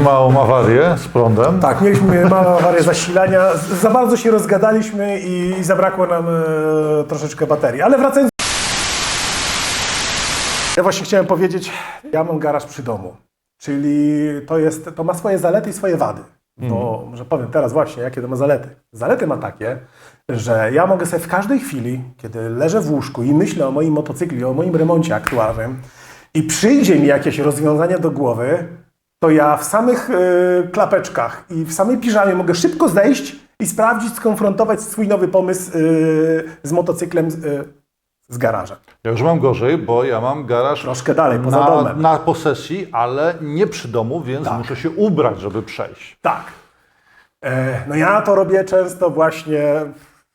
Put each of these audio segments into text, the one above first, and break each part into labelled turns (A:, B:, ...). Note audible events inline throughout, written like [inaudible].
A: małą awarię z prądem.
B: Tak, mieliśmy małą awarię zasilania, za bardzo się rozgadaliśmy i, zabrakło nam e, troszeczkę baterii. Ale wracając... Ja właśnie chciałem powiedzieć, ja mam garaż przy domu, czyli to, jest, to ma swoje zalety i swoje wady. Bo może powiem teraz właśnie, jakie to ma zalety. Zalety ma takie, że ja mogę sobie w każdej chwili, kiedy leżę w łóżku i myślę o moim motocykli, o moim remoncie aktualnym i przyjdzie mi jakieś rozwiązanie do głowy, to ja w samych y, klapeczkach i w samej piżamie mogę szybko zejść i sprawdzić, skonfrontować swój nowy pomysł y, z motocyklem y, z garaża.
A: Ja już mam gorzej, bo ja mam garaż
B: Troszkę dalej, poza
A: na,
B: domem.
A: na posesji, ale nie przy domu, więc
B: Tak.
A: muszę się ubrać, żeby przejść.
B: Tak. E, no ja to robię często właśnie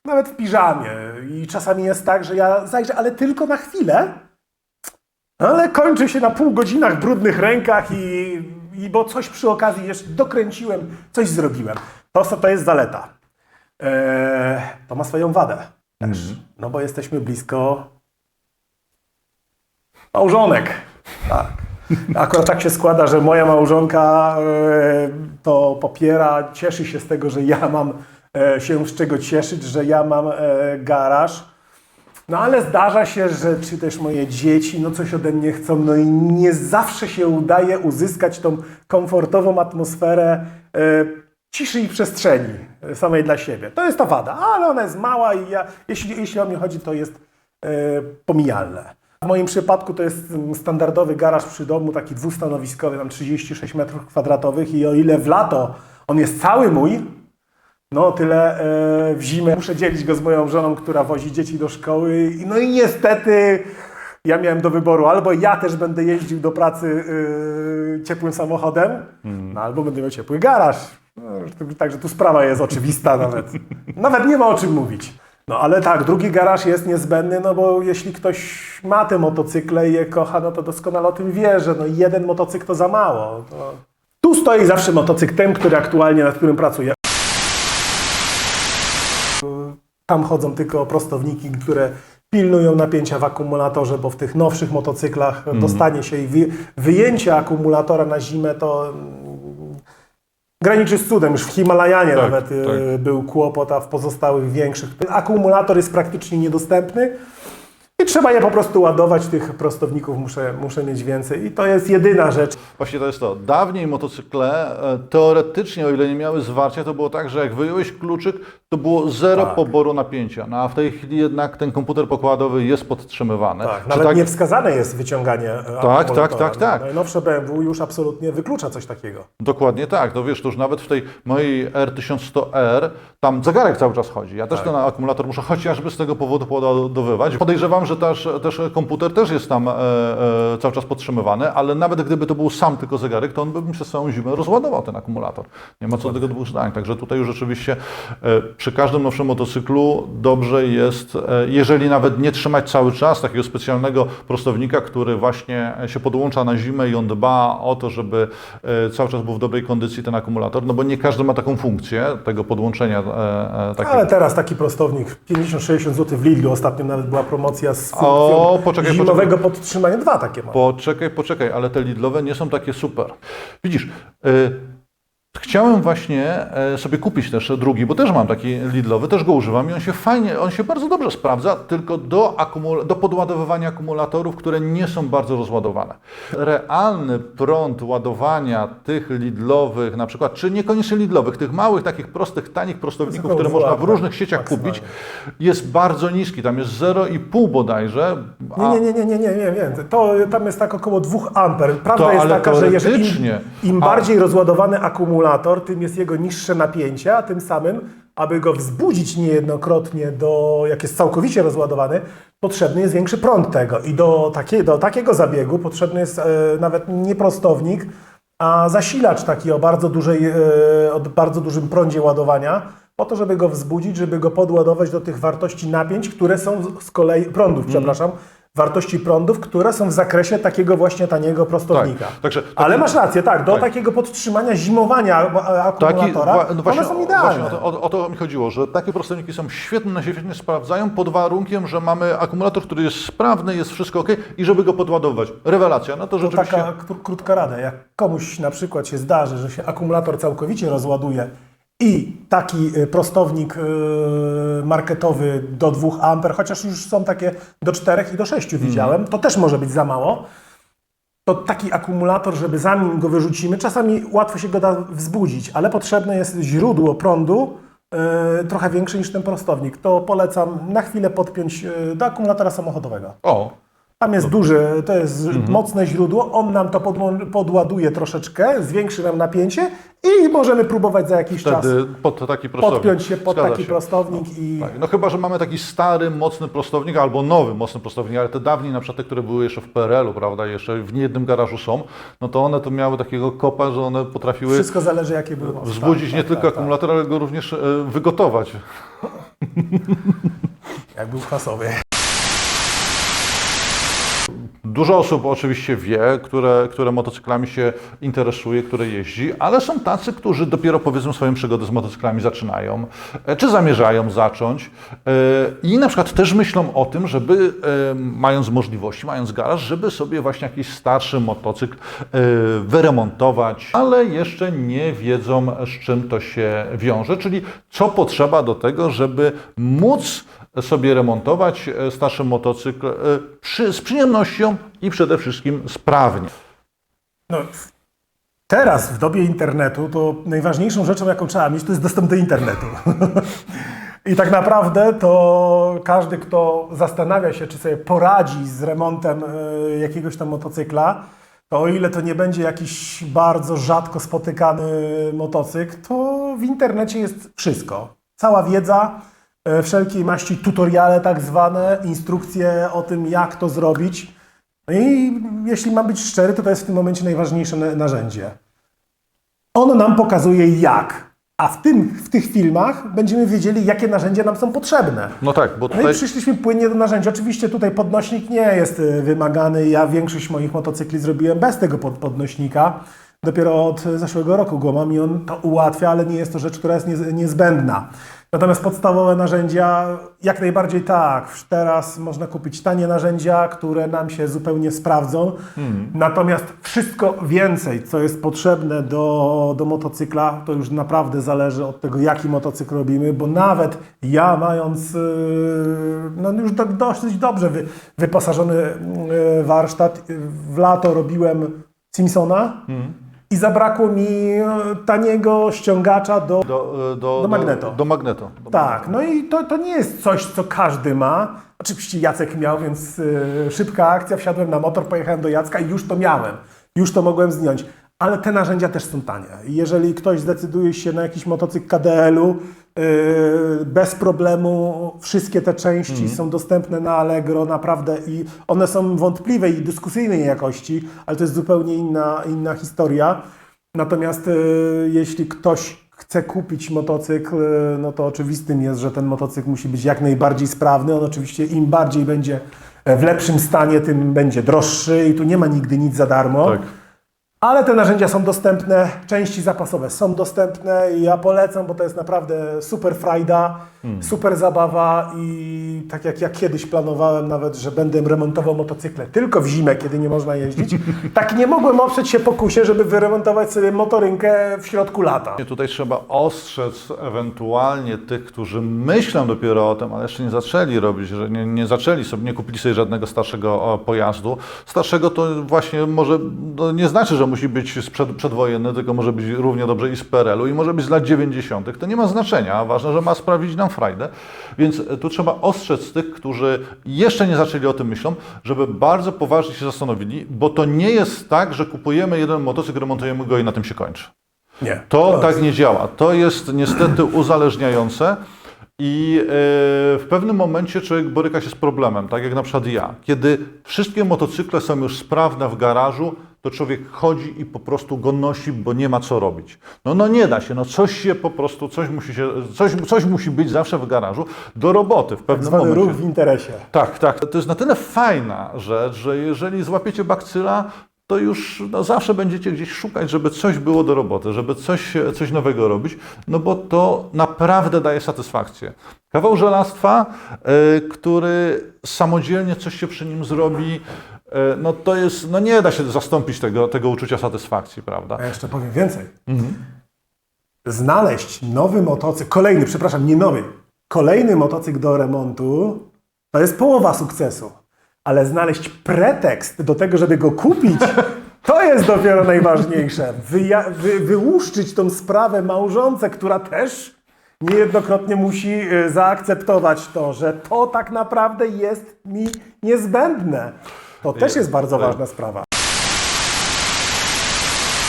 B: nawet w piżamie i czasami jest tak, że ja zajrzę, ale tylko na chwilę, ale kończy się na pół godzinach brudnych rękach i, i bo coś przy okazji jeszcze dokręciłem, coś zrobiłem. To, to jest zaleta. E, to ma swoją wadę też, no bo jesteśmy blisko małżonek. Tak. Akurat tak się składa, że moja małżonka e, to popiera, cieszy się z tego, że ja mam e, się z czego cieszyć, że ja mam e, garaż. No ale zdarza się, że czy też moje dzieci no coś ode mnie chcą, no i nie zawsze się udaje uzyskać tą komfortową atmosferę e, ciszy i przestrzeni e, samej dla siebie. To jest ta wada, ale ona jest mała i ja, jeśli, jeśli o mnie chodzi, to jest e, pomijalne. W moim przypadku to jest mm, standardowy garaż przy domu, taki dwustanowiskowy, tam 36 metrów kwadratowych i o ile w lato on jest cały mój, no tyle e, w zimę muszę dzielić go z moją żoną, która wozi dzieci do szkoły. No i niestety ja miałem do wyboru albo ja też będę jeździł do pracy e, ciepłym samochodem, no, albo będę miał ciepły garaż. No, także tu sprawa jest oczywista nawet. Nawet nie ma o czym mówić. No ale tak, drugi garaż jest niezbędny, no bo jeśli ktoś ma te motocykle i je kocha, no to doskonale o tym wie, że no jeden motocykl to za mało. To... Tu stoi zawsze motocykl ten, który aktualnie, nad którym pracuję. Tam chodzą tylko prostowniki, które pilnują napięcia w akumulatorze, bo w tych nowszych motocyklach
A: Mhm.
B: dostanie się i wy, wyjęcie akumulatora na zimę to mm, graniczy z cudem. Już w Himalajanie
A: Tak,
B: nawet y,
A: tak.
B: był kłopot, a w pozostałych większych. Akumulator jest praktycznie niedostępny. I trzeba je po prostu ładować, tych prostowników muszę, muszę mieć więcej. I to jest jedyna rzecz.
A: Właśnie to jest to. Dawniej motocykle e, teoretycznie, o ile nie miały zwarcia, to było tak, że jak wyjąłeś kluczyk, to było zero
B: Tak.
A: poboru napięcia. No a w tej chwili jednak ten komputer pokładowy jest podtrzymywany.
B: Tak, nawet
A: tak-
B: nie wskazane jest wyciąganie e,
A: tak,
B: akumulatora.
A: tak, tak.
B: Najnowsze BMW już absolutnie wyklucza coś takiego.
A: Dokładnie tak. To wiesz, to już nawet w tej mojej R1100R tam zegarek cały czas chodzi. Ja też
B: Tak.
A: ten akumulator muszę chociażby z tego powodu poładowywać. Podejrzewam, że też, też komputer też jest tam e, e, cały czas podtrzymywany, ale nawet gdyby to był sam tylko zegarek, to on by mi przez całą zimę rozładował ten akumulator. Nie ma co do tego dwóch zdań. Także tutaj już rzeczywiście e, przy każdym nowszym motocyklu dobrze jest, e, jeżeli nawet nie trzymać cały czas takiego specjalnego prostownika, który właśnie się podłącza na zimę i on dba o to, żeby e, cały czas był w dobrej kondycji ten akumulator, no bo nie każdy ma taką funkcję tego podłączenia e, e, takiego.
B: Ale teraz taki prostownik 50-60 zł w Lidlu. Ostatnio nawet była promocja z funkcją
A: O, poczekaj,
B: zimowego podtrzymania. Dwa takie mam.
A: Poczekaj, poczekaj, ale te Lidlowe nie są takie super. Widzisz, y, chciałem właśnie e, sobie kupić też drugi, bo też mam taki Lidlowy, też go używam i on się fajnie, on się bardzo dobrze sprawdza, tylko do, akumul- do podładowywania akumulatorów, które nie są bardzo rozładowane. Realny prąd ładowania tych Lidlowych, na przykład, czy niekoniecznie Lidlowych, tych małych, takich prostych, tanich prostowników, które można w różnych sieciach kupić, jest bardzo niski. Tam jest 0,5 bodajże. a-
B: Nie, nie, nie, nie, nie, nie, nie. To tam jest tak około 2 amper. Prawda
A: To,
B: jest taka, że jeżeli im, im
A: A-
B: bardziej rozładowany akumulator, tym jest jego niższe napięcie, a tym samym, aby go wzbudzić niejednokrotnie do, jak jest całkowicie rozładowany, potrzebny jest większy prąd tego. I do, takie, do takiego zabiegu potrzebny jest e, nawet nie prostownik, a zasilacz taki o bardzo, dużej, e, o bardzo dużym prądzie ładowania, po to, żeby go wzbudzić, żeby go podładować do tych wartości napięć, które są z- z kolei, prądów, przepraszam, wartości prądów, które są w zakresie takiego właśnie taniego prostownika.
A: Tak, także-
B: Ale
A: taki-
B: masz rację, tak, do
A: tak.
B: takiego podtrzymania zimowania akumulatora,
A: wa- no
B: one są idealne.
A: Właśnie o, to, o to mi chodziło, że takie prostowniki są świetne, się świetnie sprawdzają pod warunkiem, że mamy akumulator, który jest sprawny, jest wszystko ok i żeby go podładować. Rewelacja, no to
B: To
A: rzeczywiście...
B: taka kró- krótka rada. Jak komuś na przykład się zdarzy, że się akumulator całkowicie rozładuje i taki y, prostownik y, marketowy do 2 A, chociaż już są takie do 4 i do 6 widziałem, to też może być za mało. To taki akumulator, żeby zanim go wyrzucimy, czasami łatwo się go da wzbudzić, ale potrzebne jest źródło prądu y, trochę większe niż ten prostownik. To polecam na chwilę podpiąć do akumulatora samochodowego.
A: O,
B: Tam jest duży, to jest mocne źródło, on nam to podładuje troszeczkę, zwiększy nam napięcie i możemy próbować za jakiś czas
A: wtedy pod taki prostownik.
B: podpiąć się pod
A: Zgadza
B: taki
A: się.
B: prostownik i
A: Tak, no chyba, że mamy taki stary, mocny prostownik albo nowy, mocny prostownik, ale te dawniej na przykład te, które były jeszcze w PRL-u, prawda, jeszcze w niejednym garażu są, no to one to miały takiego kopa, że one potrafiły
B: wszystko zależy jakie były.
A: wzbudzić
B: Tak,
A: nie
B: tak,
A: tylko
B: tak, tak.
A: akumulator, ale go również e, wygotować. [laughs]
B: Jak był kwasowy.
A: Dużo osób oczywiście wie, które, które motocyklami się interesuje, które jeździ, ale są tacy, którzy dopiero powiedzmy swoją przygodę z motocyklami zaczynają, e, czy zamierzają zacząć e, i na przykład też myślą o tym, żeby e, mając możliwości, mając garaż, żeby sobie właśnie jakiś starszy motocykl wyremontować, ale jeszcze nie wiedzą z czym to się wiąże, czyli co potrzeba do tego, żeby móc sobie remontować e, starszy motocykl e, przy, z przyjemnością i przede wszystkim sprawnie.
B: No, teraz w dobie internetu to najważniejszą rzeczą jaką trzeba mieć to jest dostęp do internetu. [laughs] I tak naprawdę to każdy, kto zastanawia się, czy sobie poradzi z remontem e, jakiegoś tam motocykla, to o ile to nie będzie jakiś bardzo rzadko spotykany motocykl, to w internecie jest wszystko. Cała wiedza, wszelkiej maści tutoriale tak zwane, instrukcje o tym, jak to zrobić. No i jeśli mam być szczery, to to jest w tym momencie najważniejsze na- narzędzie. On nam pokazuje jak, a w, tym, w tych filmach będziemy wiedzieli, jakie narzędzia nam są potrzebne.
A: No tak, bo
B: No
A: tutaj
B: i przyszliśmy płynnie do narzędzi. Oczywiście tutaj podnośnik nie jest y, wymagany. Ja większość moich motocykli zrobiłem bez tego pod, podnośnika. Dopiero od zeszłego roku go mam i on to ułatwia, ale nie jest to rzecz, która jest niez, niezbędna. Natomiast podstawowe narzędzia, jak najbardziej tak. Teraz można kupić tanie narzędzia, które nam się zupełnie sprawdzą. Natomiast wszystko więcej, co jest potrzebne do, do motocykla, to już naprawdę zależy od tego, jaki motocykl robimy, bo nawet ja mając yy, no już do, dosyć dobrze wy, wyposażony yy, warsztat, yy, w lato robiłem Simpsona i zabrakło mi yy, taniego ściągacza do
A: do, e, do,
B: Do Magneto.
A: Do, do Magneto. Do
B: tak, no i to, to nie jest coś, co każdy ma. Oczywiście Jacek miał, więc y, szybka akcja, wsiadłem na motor, pojechałem do Jacka i już to miałem. Już to mogłem zdjąć. Ale te narzędzia też są tanie. Jeżeli ktoś zdecyduje się na jakiś motocykl KDL-u, bez problemu wszystkie te części są dostępne na Allegro, naprawdę i one są wątpliwej i dyskusyjnej jakości, ale to jest zupełnie inna, inna historia. Natomiast y, jeśli ktoś chce kupić motocykl, y, no to oczywistym jest, że ten motocykl musi być jak najbardziej sprawny. On oczywiście im bardziej będzie w lepszym stanie, tym będzie droższy i tu nie ma nigdy nic za darmo.
A: Tak.
B: Ale te narzędzia są dostępne, części zapasowe są dostępne i ja polecam, bo to jest naprawdę super frajda, super zabawa i tak jak ja kiedyś planowałem nawet, że będę remontował motocykle tylko w zimę, kiedy nie można jeździć, [laughs] tak nie mogłem oprzeć się pokusie, żeby wyremontować sobie motorynkę w środku lata.
A: Tutaj trzeba ostrzec ewentualnie tych, którzy myślą dopiero o tym, ale jeszcze nie zaczęli robić, że nie, nie zaczęli sobie, nie kupili sobie żadnego starszego o, pojazdu. Starszego to właśnie może, no nie znaczy, że musi być sprzed, przedwojenny, tylko może być równie dobrze i z PRL-u i może być z lat 90. To nie ma znaczenia, ważne, że ma sprawić nam frajdę. Więc e, tu trzeba ostrzec tych, którzy jeszcze nie zaczęli o tym myślą, żeby bardzo poważnie się zastanowili, bo to nie jest tak, że kupujemy jeden motocykl, remontujemy go i na tym się kończy.
B: Nie.
A: To tak nie działa. To jest niestety uzależniające i e, w pewnym momencie człowiek boryka się z problemem, tak jak na przykład ja. Kiedy wszystkie motocykle są już sprawne w garażu, to człowiek chodzi i po prostu go nosi, bo nie ma co robić. No, no nie da się, no coś się po prostu, coś musi, się, coś, coś musi być zawsze w garażu do roboty w pewnym
B: Zwany
A: momencie.
B: ruch w interesie.
A: Tak, tak. To jest na tyle fajna rzecz, że jeżeli złapiecie bakcyla, to już no, zawsze będziecie gdzieś szukać, żeby coś było do roboty, żeby coś, coś nowego robić, no bo to naprawdę daje satysfakcję. Kawał żelastwa, y, który samodzielnie coś się przy nim zrobi, no to jest, no nie da się zastąpić tego, tego uczucia satysfakcji, prawda?
B: A jeszcze powiem więcej. Znaleźć nowy motocykl, kolejny, przepraszam, nie nowy, kolejny motocykl do remontu, to jest połowa sukcesu. Ale znaleźć pretekst do tego, żeby go kupić, [laughs] to jest dopiero najważniejsze. Wyja- wy- wyłuszczyć tą sprawę małżonce, która też niejednokrotnie musi y, zaakceptować to, że to tak naprawdę jest mi niezbędne. To też jest bardzo ważna sprawa.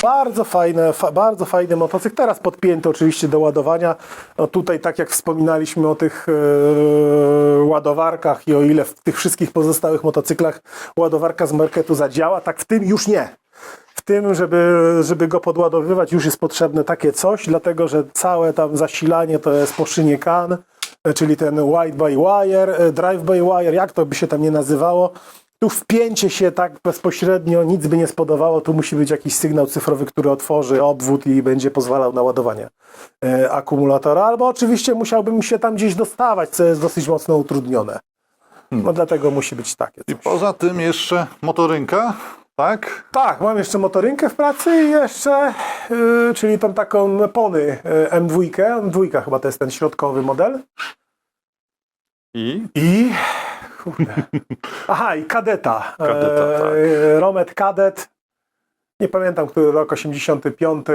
B: Bardzo fajne, fa, bardzo fajny motocykl. Teraz podpięty oczywiście do ładowania. No tutaj, tak jak wspominaliśmy o tych e, ładowarkach i o ile w tych wszystkich pozostałych motocyklach ładowarka z marketu zadziała, tak w tym już nie. W tym, żeby, żeby go podładowywać, już jest potrzebne takie coś, dlatego że całe tam zasilanie to jest po szynie CAN, e, czyli ten wide by wire, e, drive by wire, jak to by się tam nie nazywało. Tu wpięcie się tak bezpośrednio nic by nie spodobało. Tu musi być jakiś sygnał cyfrowy, który otworzy obwód i będzie pozwalał na ładowanie e, akumulatora. Albo oczywiście musiałbym się tam gdzieś dostawać, co jest dosyć mocno utrudnione. No dlatego musi być takie.
A: I
B: Coś.
A: poza tym jeszcze motorynka, tak?
B: Tak, mam jeszcze motorynkę w pracy i jeszcze, yy, czyli tą taką pony yy, M2. M2 chyba to jest ten środkowy model.
A: I
B: I. Kurde. Aha, i kadeta.
A: Kadeta, tak.
B: E, Romet Kadet. Nie pamiętam, który rok, 85.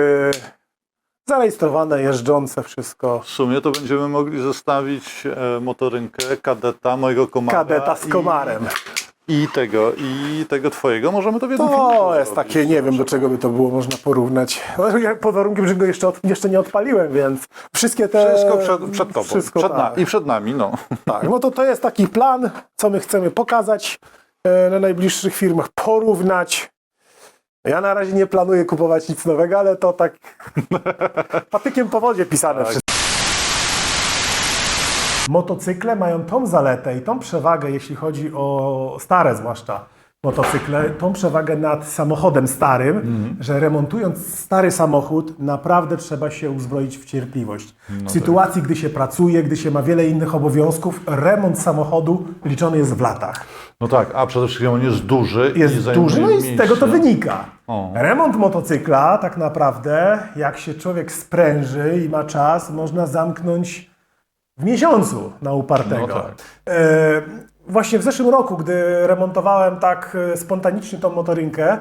B: Zarejestrowane, jeżdżące, wszystko.
A: w sumie to będziemy mogli zostawić e, motorynkę kadeta mojego komara.
B: Kadeta z komarem.
A: I tego, i tego twojego możemy to w jednym filmiku
B: To jest
A: zrobić.
B: takie, nie wiem do czego by to było można porównać. No, ja Pod warunkiem, że go jeszcze, od, jeszcze nie odpaliłem, więc wszystkie te.
A: Wszystko przed, przed tobą.
B: Wszystko,
A: przed
B: tak.
A: I przed nami, no.
B: Tak, no to to jest taki plan, co my chcemy pokazać e, na najbliższych firmach, porównać. Ja na razie nie planuję kupować nic nowego, ale to tak [laughs] patykiem po wodzie pisane wszystko. Motocykle mają tą zaletę i tą przewagę, jeśli chodzi o stare zwłaszcza motocykle, tą przewagę nad samochodem starym, że remontując stary samochód, naprawdę trzeba się uzbroić w cierpliwość. W sytuacji, gdy się pracuje, gdy się ma wiele innych obowiązków, remont samochodu liczony jest w latach.
A: No tak, a przede wszystkim on jest duży.
B: Jest duży, no i z tego to wynika.
A: O.
B: Remont motocykla tak naprawdę, jak się człowiek spręży i ma czas, można zamknąć w miesiącu na upartego.
A: No tak.
B: E, właśnie w zeszłym roku, gdy remontowałem tak e, spontanicznie tą motorynkę,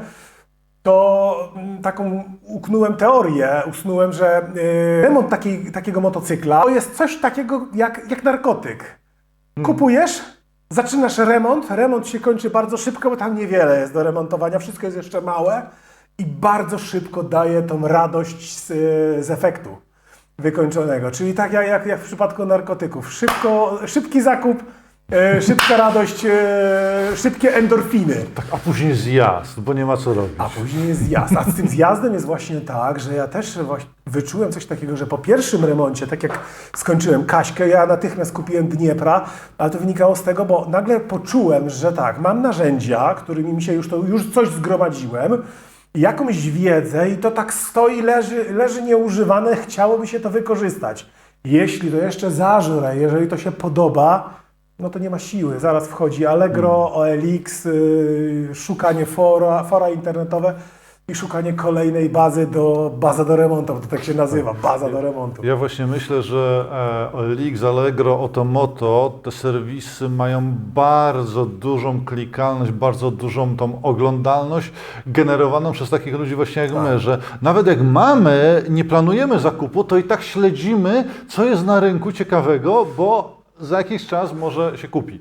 B: to mm, taką uknąłem teorię, usnułem, że e, remont takiej, takiego motocykla to jest coś takiego jak, jak narkotyk. Kupujesz, zaczynasz remont, remont się kończy bardzo szybko, bo tam niewiele jest do remontowania, wszystko jest jeszcze małe i bardzo szybko daje tą radość z, z efektu wykończonego. Czyli tak jak, jak, jak w przypadku narkotyków. Szybko, szybki zakup, e, szybka radość, e, szybkie endorfiny.
A: A później zjazd, bo nie ma co robić.
B: A później jest zjazd. A z tym zjazdem jest właśnie tak, że ja też właśnie wyczułem coś takiego, że po pierwszym remoncie, tak jak skończyłem Kaśkę, ja natychmiast kupiłem Dniepra, ale to wynikało z tego, bo nagle poczułem, że tak, mam narzędzia, którymi mi się już, to, już coś zgromadziłem, jakąś wiedzę i to tak stoi, leży, leży nieużywane, chciałoby się to wykorzystać. Jeśli to jeszcze zażrę, jeżeli to się podoba, no to nie ma siły. Zaraz wchodzi Allegro, OLX, yy, szukanie fora, fora internetowe i szukanie kolejnej bazy do, baza do remontu, bo to tak się nazywa, baza do remontu.
A: Ja właśnie myślę, że e, OLX, Allegro, Otomoto, te serwisy mają bardzo dużą klikalność, bardzo dużą tą oglądalność generowaną przez takich ludzi właśnie jak my, że nawet jak mamy, nie planujemy zakupu, to i tak śledzimy, co jest na rynku ciekawego, bo za jakiś czas może się kupi.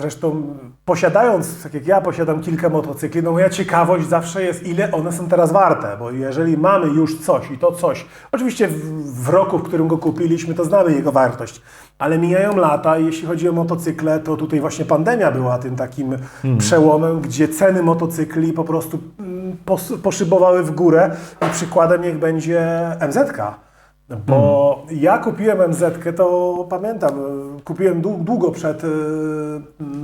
B: Zresztą posiadając, tak jak ja posiadam kilka motocykli, no moja ciekawość zawsze jest, ile one są teraz warte, bo jeżeli mamy już coś i to coś, oczywiście w, w roku, w którym go kupiliśmy, to znamy jego wartość, ale mijają lata i jeśli chodzi o motocykle, to tutaj właśnie pandemia była tym takim przełomem, gdzie ceny motocykli po prostu pos, poszybowały w górę i przykładem niech będzie MZ-ka. Bo ja kupiłem MZ, to pamiętam, kupiłem dłu- długo przed, y,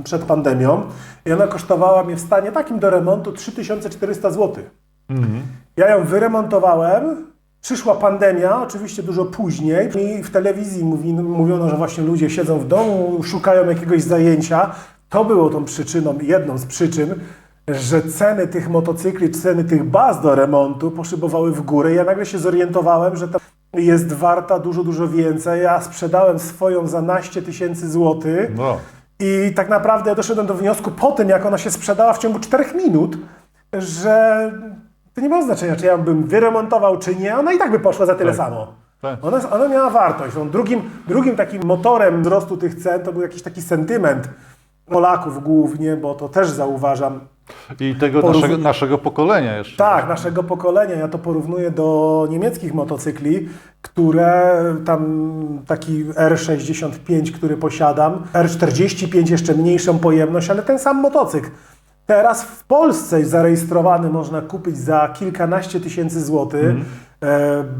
B: przed pandemią i ona kosztowała mnie w stanie takim do remontu 3400 zł. Ja ją wyremontowałem, przyszła pandemia, oczywiście dużo później i w telewizji mówi, mówiono, że właśnie ludzie siedzą w domu, szukają jakiegoś zajęcia. To było tą przyczyną, jedną z przyczyn, że ceny tych motocykli, ceny tych baz do remontu poszybowały w górę. Ja nagle się zorientowałem, że ta jest warta dużo, dużo więcej. Ja sprzedałem swoją za naście tysięcy złotych.
A: No.
B: I tak naprawdę doszedłem do wniosku po tym, jak ona się sprzedała w ciągu 4 minut, że to nie ma znaczenia, czy ja bym wyremontował, czy nie, ona i tak by poszła za tyle
A: Tak.
B: samo.
A: Tak.
B: Ona, ona miała wartość. Drugim, drugim takim motorem wzrostu tych cen to był jakiś taki sentyment Polaków głównie, bo to też zauważam.
A: I tego
B: Porów-
A: naszego, naszego pokolenia jeszcze.
B: Tak, naszego pokolenia. Ja to porównuję do niemieckich motocykli, które tam taki R65, który posiadam, R45 jeszcze mniejszą pojemność, ale ten sam motocykl. Teraz w Polsce zarejestrowany można kupić za kilkanaście tysięcy złotych. E,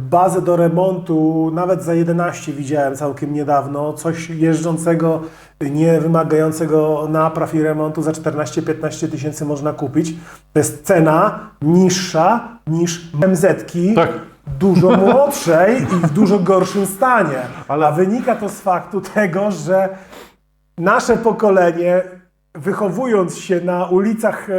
B: Bazę do remontu nawet za 11 widziałem całkiem niedawno. Coś jeżdżącego, nie wymagającego napraw i remontu za 14-15 tysięcy można kupić. To jest cena niższa niż MZ-ki.
A: Tak.
B: Dużo [laughs] młodszej i w dużo gorszym stanie.
A: Ale-
B: A wynika to z faktu tego, że nasze pokolenie, wychowując się na ulicach e,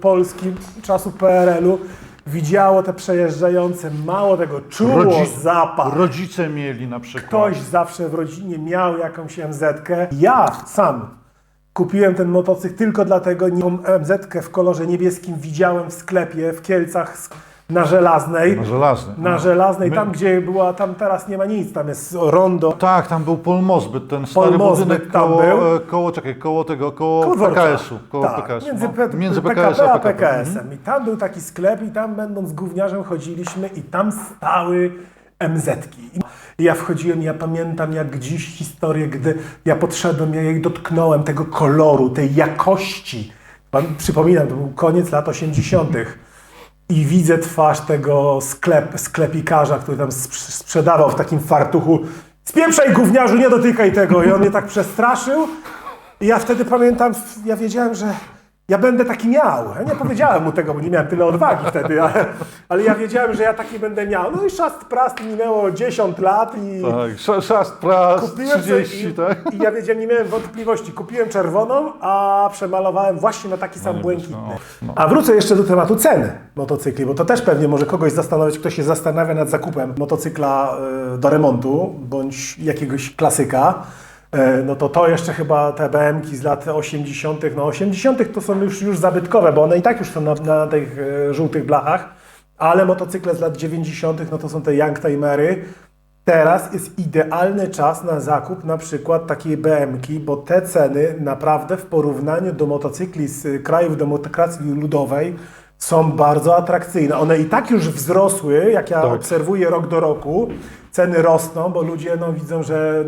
B: Polski czasu PRL-u, widziało te przejeżdżające, mało tego, czuło
A: Rodzi-
B: zapach.
A: Rodzice mieli na przykład.
B: Ktoś zawsze w rodzinie miał jakąś MZ-kę. Ja sam kupiłem ten motocykl tylko dlatego, nie MZ-kę w kolorze niebieskim widziałem w sklepie w Kielcach na Żelaznej.
A: Na żelazny.
B: Na
A: No.
B: Żelaznej, tam gdzie była, tam teraz nie ma nic, tam jest rondo.
A: Tak, tam był Polmozbyt, ten stary
B: Polmozbyt
A: budynek
B: tam
A: koło,
B: był.
A: e, koło, czekaj, koło tego, koło. PKS-u. Koło
B: tak,
A: PKS-u
B: między,
A: no. Między PKS
B: a
A: a.
B: PKS-em. I tam był taki sklep i tam będąc gówniarzem chodziliśmy i tam stały MZ-ki. I ja wchodziłem, ja pamiętam jak dziś historię, gdy ja podszedłem, ja jej dotknąłem, tego koloru, tej jakości. Przypominam, to był koniec lat 80. I widzę twarz tego sklep, sklepikarza, który tam sprz- sprzedawał w takim fartuchu. Spieprzaj gówniarzu, nie dotykaj tego. I on mnie tak przestraszył. I ja wtedy pamiętam, ja wiedziałem, że ja będę taki miał. Ja nie powiedziałem mu tego, bo nie miałem tyle odwagi wtedy, ale, ale ja wiedziałem, że ja taki będę miał. No i szast prast minęło 10 lat i
A: Tak, sz- szast pras,
B: kupiłem
A: 30,
B: sobie, i,
A: tak?
B: i ja wiedziałem, nie miałem wątpliwości. Kupiłem czerwoną, a przemalowałem właśnie na taki sam
A: nie
B: błękitny.
A: no, no.
B: A wrócę jeszcze do tematu ceny motocykli, bo to też pewnie może kogoś zastanowić, kto się zastanawia nad zakupem motocykla e, do remontu, bądź jakiegoś klasyka. E, No to to jeszcze chyba te BM-ki z lat 80. No 80. to są już, już zabytkowe, bo one i tak już są na, na tych e, żółtych blachach, ale motocykle z lat 90. no to są te Youngtimery. Teraz jest idealny czas na zakup na przykład takiej BM-ki, bo te ceny naprawdę w porównaniu do motocykli z y, krajów demokracji ludowej są bardzo atrakcyjne. One i tak już wzrosły, jak ja
A: Tak.
B: obserwuję rok do roku. Ceny rosną, bo ludzie no, widzą, że...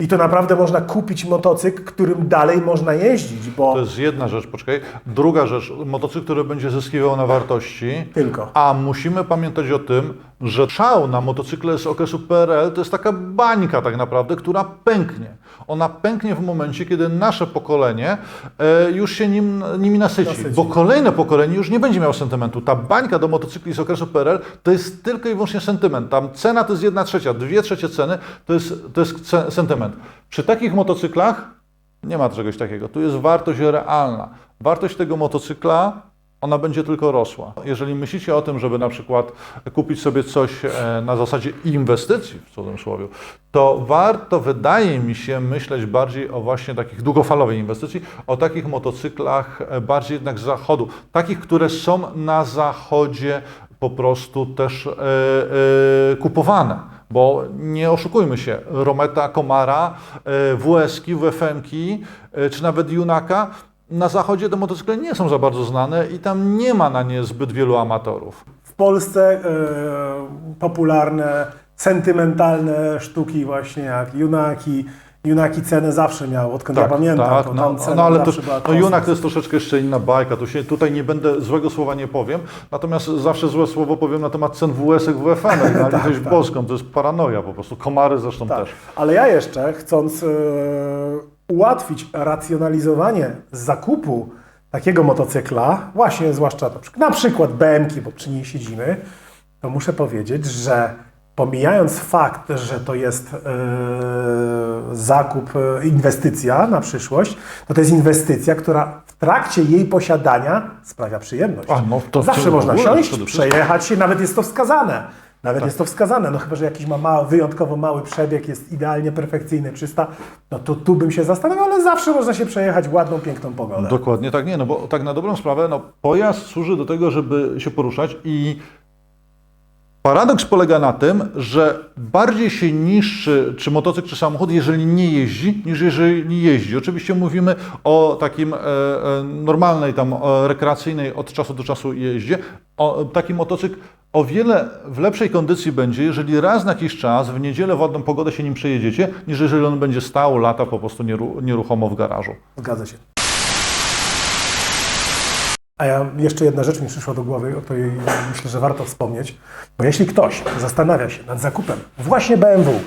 B: I to naprawdę można kupić motocykl, którym dalej można jeździć, bo...
A: To jest jedna rzecz, poczekaj. Druga rzecz, motocykl, który będzie zyskiwał na wartości.
B: Tylko.
A: A musimy pamiętać o tym, że szał na motocykle z okresu PRL to jest taka bańka tak naprawdę, która pęknie. Ona pęknie w momencie, kiedy nasze pokolenie e, już się nim, nimi nasyci,
B: Nasyci.
A: bo kolejne pokolenie już nie będzie miało sentymentu. Ta bańka do motocykli z okresu PRL to jest tylko i wyłącznie sentyment. Tam cena to jest jedna trzecia, dwie trzecie ceny to jest, to jest sentyment. Przy takich motocyklach nie ma czegoś takiego. Tu jest wartość realna. Wartość tego motocykla, ona będzie tylko rosła. Jeżeli myślicie o tym, żeby na przykład kupić sobie coś e, na zasadzie inwestycji, w cudzysłowie, to warto, wydaje mi się, myśleć bardziej o właśnie takich długofalowej inwestycji, o takich motocyklach e, bardziej jednak z zachodu. Takich, które są na zachodzie po prostu też e, kupowane. Bo nie oszukujmy się, Rometa, Komara, e, WS-ki, WFM-ki, e, czy nawet Junaka, na zachodzie te motocykle nie są za bardzo znane i tam nie ma na nie zbyt wielu amatorów.
B: W Polsce e, popularne, sentymentalne sztuki właśnie jak Junaki. Junaki cenę zawsze miał, odkąd ja pamiętam.
A: tak,
B: to
A: no, no ale to, no. Junak to jest troszeczkę jeszcze inna bajka, tu się, tutaj nie będę, złego słowa nie powiem, natomiast zawsze złe słowo powiem na temat cen WS-ek, WFM, [laughs] na
B: Tak, tak.
A: boską, to jest paranoja po prostu, komary zresztą
B: Tak.
A: też.
B: Ale ja jeszcze, chcąc e, ułatwić racjonalizowanie zakupu takiego motocykla, właśnie zwłaszcza na przykład, na przykład BMK, bo przy niej siedzimy, to muszę powiedzieć, że pomijając fakt, że to jest e, zakup, e, inwestycja na przyszłość, to to jest inwestycja, która w trakcie jej posiadania sprawia przyjemność.
A: A, no to-
B: Zawsze
A: to
B: można
A: ogóle,
B: siąść, przejechać się, nawet jest to wskazane. Nawet jest to wskazane, no chyba, że jakiś ma mały, wyjątkowo mały przebieg, jest idealnie perfekcyjny, 300, no to tu bym się zastanawiał, ale zawsze można się przejechać ładną, piękną pogodę.
A: Dokładnie tak, nie, no bo tak na dobrą sprawę, no pojazd służy do tego, żeby się poruszać i paradoks polega na tym, że bardziej się niszczy czy motocykl, czy samochód, jeżeli nie jeździ, niż jeżeli jeździ. Oczywiście mówimy o takim e, e, normalnej, tam e, rekreacyjnej od czasu do czasu jeździe. O, taki motocykl o wiele w lepszej kondycji będzie, jeżeli raz na jakiś czas w niedzielę ładną pogodę się nim przejedziecie, niż jeżeli on będzie stał lata po prostu nieru, nieruchomo w garażu.
B: Zgadza się. A ja jeszcze jedna rzecz mi przyszła do głowy, o której myślę, że warto wspomnieć. Bo jeśli ktoś zastanawia się nad zakupem właśnie BMW,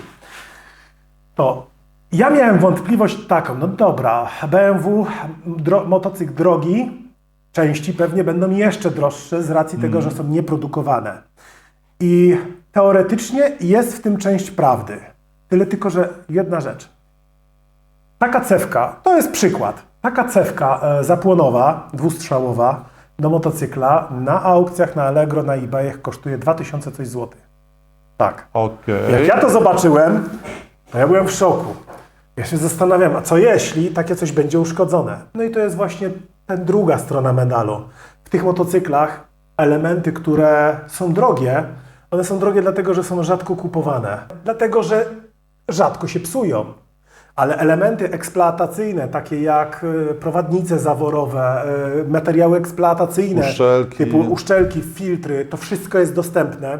B: to ja miałem wątpliwość taką, no dobra, BMW, dro, motocykl drogi, części pewnie będą jeszcze droższe z racji tego, że są nieprodukowane. I teoretycznie jest w tym część prawdy. Tyle tylko, że jedna rzecz. Taka cewka, to jest przykład, taka cewka e, zapłonowa, dwustrzałowa do motocykla na aukcjach na Allegro, na eBayach kosztuje 2000 coś złotych. Tak.
A: Okej.
B: Jak ja to zobaczyłem, to ja byłem w szoku. Ja się zastanawiam, a co jeśli takie coś będzie uszkodzone? No i to jest właśnie ten druga strona medalu. W tych motocyklach elementy, które są drogie, one są drogie dlatego, że są rzadko kupowane. Dlatego, że rzadko się psują. Ale elementy eksploatacyjne, takie jak y, prowadnice zaworowe, y, materiały eksploatacyjne,
A: Uszczelki.
B: typu uszczelki, filtry, to wszystko jest dostępne.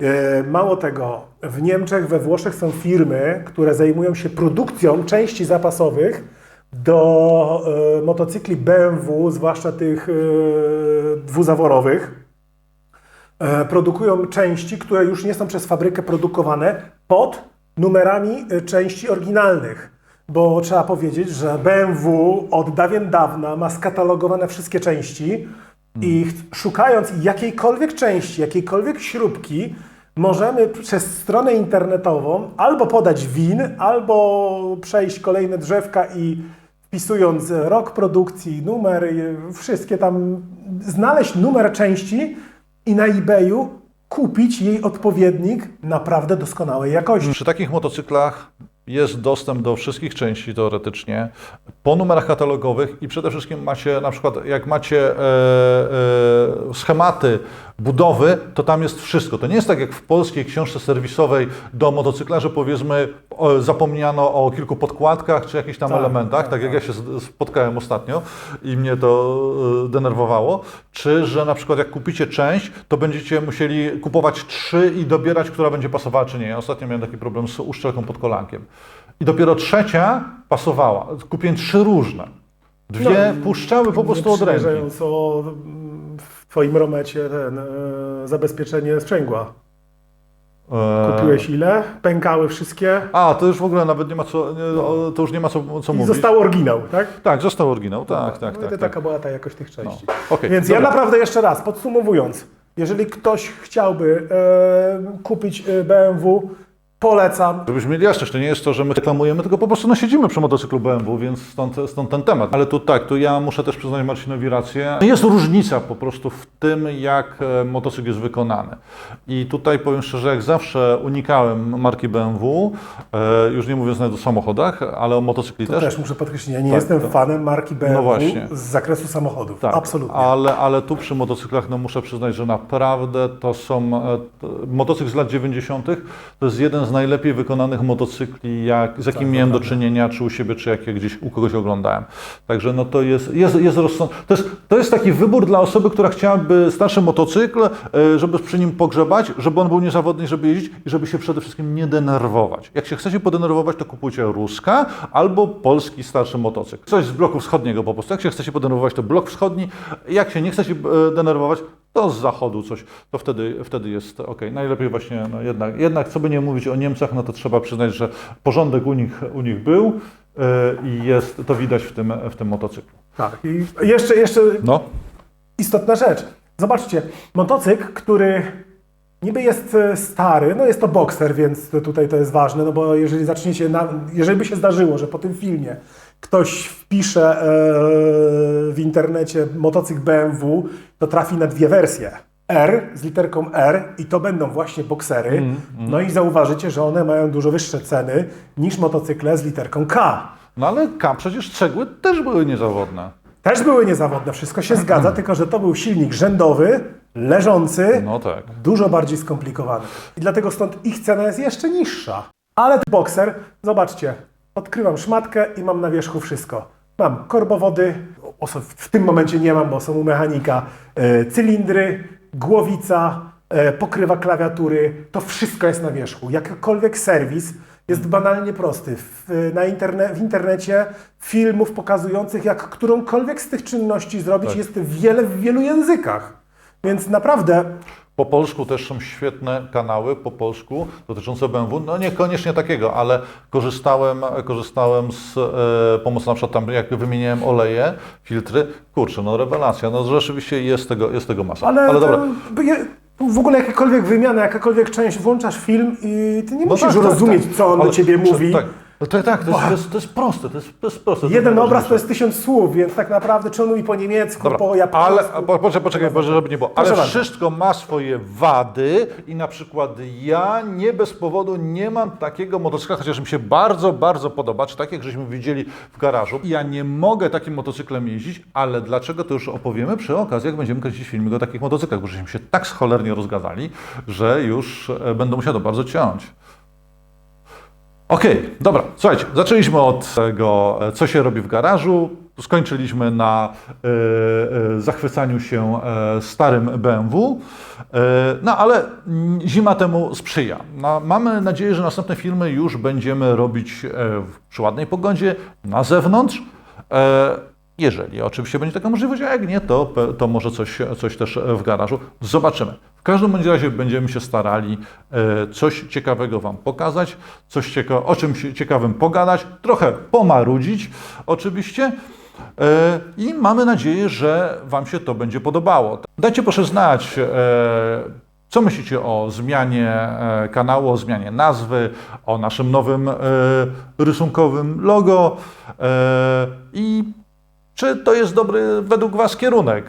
B: E, Mało tego, w Niemczech, we Włoszech są firmy, które zajmują się produkcją części zapasowych do motocykli BMW, zwłaszcza tych dwuzaworowych. Produkują części, które już nie są przez fabrykę produkowane pod numerami e, części oryginalnych. Bo trzeba powiedzieć, że BMW od dawien dawna ma skatalogowane wszystkie części i ch- szukając jakiejkolwiek części, jakiejkolwiek śrubki, możemy przez stronę internetową albo podać WIN, albo przejść kolejne drzewka i wpisując rok produkcji, numer, y, wszystkie tam, znaleźć numer części i na eBayu kupić jej odpowiednik naprawdę doskonałej jakości.
A: Przy takich motocyklach jest dostęp do wszystkich części teoretycznie po numerach katalogowych i przede wszystkim macie na przykład jak macie e, e, schematy budowy, to tam jest wszystko. To nie jest tak jak w polskiej książce serwisowej do motocykla, że powiedzmy zapomniano o kilku podkładkach czy jakichś tam
B: Tak,
A: elementach, tak,
B: tak,
A: jak ja się spotkałem ostatnio i mnie to e, denerwowało, czy że na przykład jak kupicie część, to będziecie musieli kupować trzy i dobierać, która będzie pasowała czy nie. Ja ostatnio miałem taki problem z uszczelką pod kolankiem. I dopiero trzecia pasowała. Kupiłem trzy różne. Dwie puszczały po prostu od ręki.
B: W Twoim romecie ten, e, zabezpieczenie sprzęgła.
A: Eee,
B: Kupiłeś ile? Pękały wszystkie
A: A, to już w ogóle nawet nie ma co, nie, to już nie ma co, co
B: i
A: mówić.
B: został oryginał, tak?
A: Tak, został oryginał, tak, tak,
B: no i
A: tak.
B: to
A: tak.
B: taka była ta jakość tych części.
A: No, okej,
B: Więc
A: dobra.
B: ja naprawdę jeszcze raz, podsumowując, jeżeli ktoś chciałby e, kupić e, BMW, Polecam.
A: Żebyśmy mieli jasność, to nie jest to, że my reklamujemy, tylko po prostu no, siedzimy przy motocyklu BMW, więc stąd, stąd ten temat. Ale tu tak, tu ja muszę też przyznać Marcinowi rację. Jest różnica po prostu w tym, jak e, motocykl jest wykonany. I tutaj powiem szczerze, jak zawsze unikałem marki BMW, e, już nie mówiąc nawet o samochodach, ale o motocykli
B: To
A: też.
B: też muszę podkreślić, ja nie
A: Tak,
B: jestem
A: to-
B: fanem marki BMW
A: No
B: z zakresu samochodów.
A: Tak,
B: Absolutnie.
A: Ale, ale tu przy motocyklach no muszę przyznać, że naprawdę to są. e, to- Motocykl z lat 90. to jest jeden z najlepiej wykonanych motocykli, jak, z jakim
B: Tak,
A: miałem do czynienia, czy u siebie, czy jak je gdzieś u kogoś oglądałem. Także no to jest, jest, jest rozsąd... to, jest, to jest taki wybór dla osoby, która chciałaby starszy motocykl, e, żeby przy nim pogrzebać, żeby on był niezawodny, żeby jeździć i żeby się przede wszystkim nie denerwować. Jak się chcecie podenerwować, to kupujcie Ruska albo polski starszy motocykl. Coś z bloku wschodniego po prostu. Jak się chcecie podenerwować, to blok wschodni. Jak się nie chcecie e, denerwować, to z zachodu coś. To wtedy, wtedy jest ok. Najlepiej właśnie, no jednak, jednak co by nie mówić o Niemcach, no to trzeba przyznać, że porządek u nich, u nich był e, i jest, to widać w tym, w tym motocyklu.
B: Tak. I jeszcze, jeszcze
A: No,
B: istotna rzecz. Zobaczcie, motocykl, który niby jest e, stary, no jest to bokser, więc tutaj to jest ważne, no bo jeżeli zaczniecie, na, jeżeli by się zdarzyło, że po tym filmie ktoś wpisze e, w internecie motocykl BMW, to trafi na dwie wersje. R z literką R i to będą właśnie boksery. No i zauważycie, że one mają dużo wyższe ceny niż motocykle z literką K.
A: no ale K, przecież cegły też były niezawodne.
B: Też były niezawodne, wszystko się zgadza, tylko że to był silnik rzędowy, leżący,
A: No tak.
B: dużo bardziej skomplikowany. I dlatego stąd ich cena jest jeszcze niższa. Ale ten bokser, zobaczcie, odkrywam szmatkę i mam na wierzchu wszystko. Mam korbowody, w tym momencie nie mam, bo są u mechanika, e, cylindry, głowica, e, pokrywa klawiatury, to wszystko jest na wierzchu. Jakikolwiek serwis jest banalnie prosty. W, na interne, w internecie filmów pokazujących, jak którąkolwiek z tych czynności zrobić,
A: Tak.
B: jest wiele w wielu językach. Więc naprawdę
A: Po polsku też są świetne kanały po polsku dotyczące BMW. No niekoniecznie takiego, ale korzystałem, korzystałem z e, pomocy na przykład tam, jak wymieniałem oleje, filtry. Kurczę, no rewelacja. No rzeczywiście jest tego, jest tego masa.
B: Ale,
A: ale dobra.
B: w ogóle jakakolwiek wymiana, jakakolwiek część, włączasz film i ty nie
A: No
B: musisz
A: tak, tak,
B: rozumieć,
A: tak.
B: co on
A: Ale
B: do ciebie mówi.
A: Tak, no tak, tak to, jest, to, jest, to jest proste, to jest, to jest proste.
B: Jeden obraz to jest tysiąc słów, więc tak naprawdę czy on mówi po niemiecku,
A: Dobra,
B: po
A: ale
B: japońsku.
A: po- poczekaj, poczekaj, Boże, żeby nie było.
B: Proszę
A: Ale
B: bardzo.
A: wszystko ma swoje wady i na przykład ja nie bez powodu nie mam takiego motocykla, chociaż mi się bardzo, bardzo podoba, czy tak jak żeśmy widzieli w garażu. Ja nie mogę takim motocyklem jeździć, ale dlaczego to już opowiemy przy okazji, jak będziemy kręcić filmik o takich motocyklach, bo żeśmy się tak cholernie rozgadali, że już e, będę musiał to bardzo ciąć. Okej, dobra, słuchajcie, zaczęliśmy od tego, e, co się robi w garażu, skończyliśmy na e, e, zachwycaniu się e, starym BMW, e, no ale zima temu sprzyja. No, mamy nadzieję, że następne filmy już będziemy robić w- przy ładnej pogodzie, na zewnątrz. E, jeżeli oczywiście będzie taka możliwość, a jak nie, to, to może coś, coś też w garażu. Zobaczymy. W każdym bądź razie będziemy się starali e, coś ciekawego Wam pokazać, coś cieka- o czymś ciekawym pogadać, trochę pomarudzić oczywiście. E, I mamy nadzieję, że Wam się to będzie podobało. Dajcie proszę znać, e, co myślicie o zmianie e, kanału, o zmianie nazwy, o naszym nowym e, rysunkowym logo e, i czy to jest dobry według Was kierunek.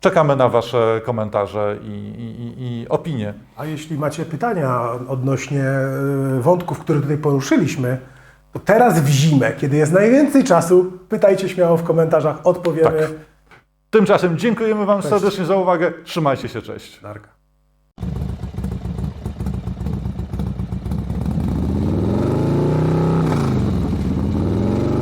A: Czekamy na Wasze komentarze i, i, i, opinie.
B: A jeśli macie pytania odnośnie e, wątków, które tutaj poruszyliśmy, to teraz w zimę, kiedy jest najwięcej czasu, pytajcie śmiało w komentarzach, odpowiemy.
A: Tymczasem dziękujemy Wam serdecznie za uwagę. Trzymajcie się, cześć.
B: Darka.